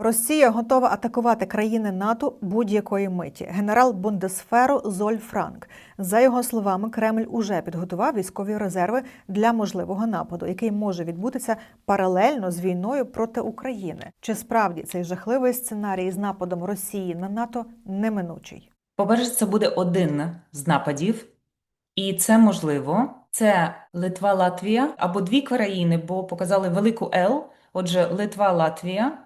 Росія готова атакувати країни НАТО будь-якої миті. Генерал Бундесферу Золь Франк. За його словами, Кремль уже підготував військові резерви для можливого нападу, який може відбутися паралельно з війною проти України. Чи справді цей жахливий сценарій з нападом Росії на НАТО неминучий? По-перше, це буде один з нападів, і це можливо. Це Литва, Латвія або дві країни, бо показали велику Л. Отже, Литва, Латвія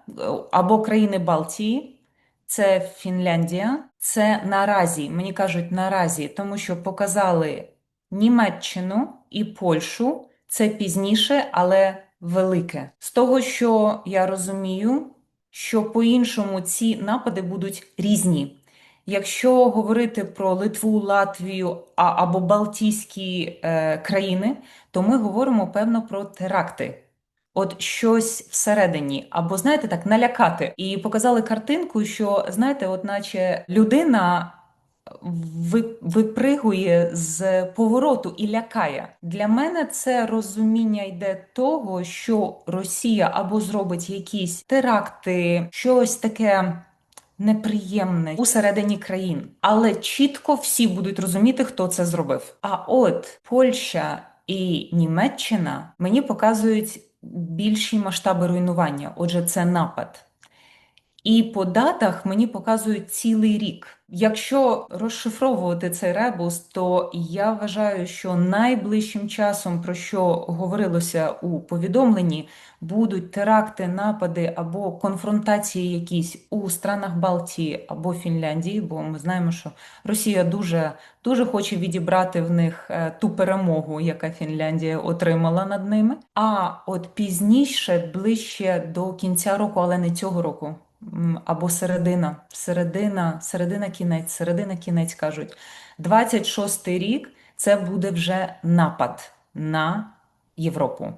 або країни Балтії, це Фінляндія. Це наразі, мені кажуть, наразі, тому що показали Німеччину і Польщу. Це пізніше, але велике. З того, що я розумію, що по-іншому ці напади будуть різні. Якщо говорити про Литву, Латвію або Балтійські е, країни, то ми говоримо певно про теракти. От щось всередині, або знаєте, так налякати. І показали картинку, що знаєте, от наче людина випригує з повороту і лякає. Для мене це розуміння йде того, що Росія або зробить якісь теракти, щось таке неприємне усередині країн, але чітко всі будуть розуміти, хто це зробив. А от Польща і Німеччина мені показують більші масштаби руйнування. Отже, це напад. І по датах мені показують цілий рік. Якщо розшифровувати цей ребус, то я вважаю, що найближчим часом, про що говорилося у повідомленні, будуть теракти, напади або конфронтації якісь у странах Балтії або Фінляндії, бо ми знаємо, що Росія дуже, дуже хоче відібрати в них е, ту перемогу, яка Фінляндія отримала над ними. А от пізніше, ближче до кінця року, але не цього року. Або середина, середина, середина кінець, середина кінець кажуть. 26-й рік це буде вже напад на Європу.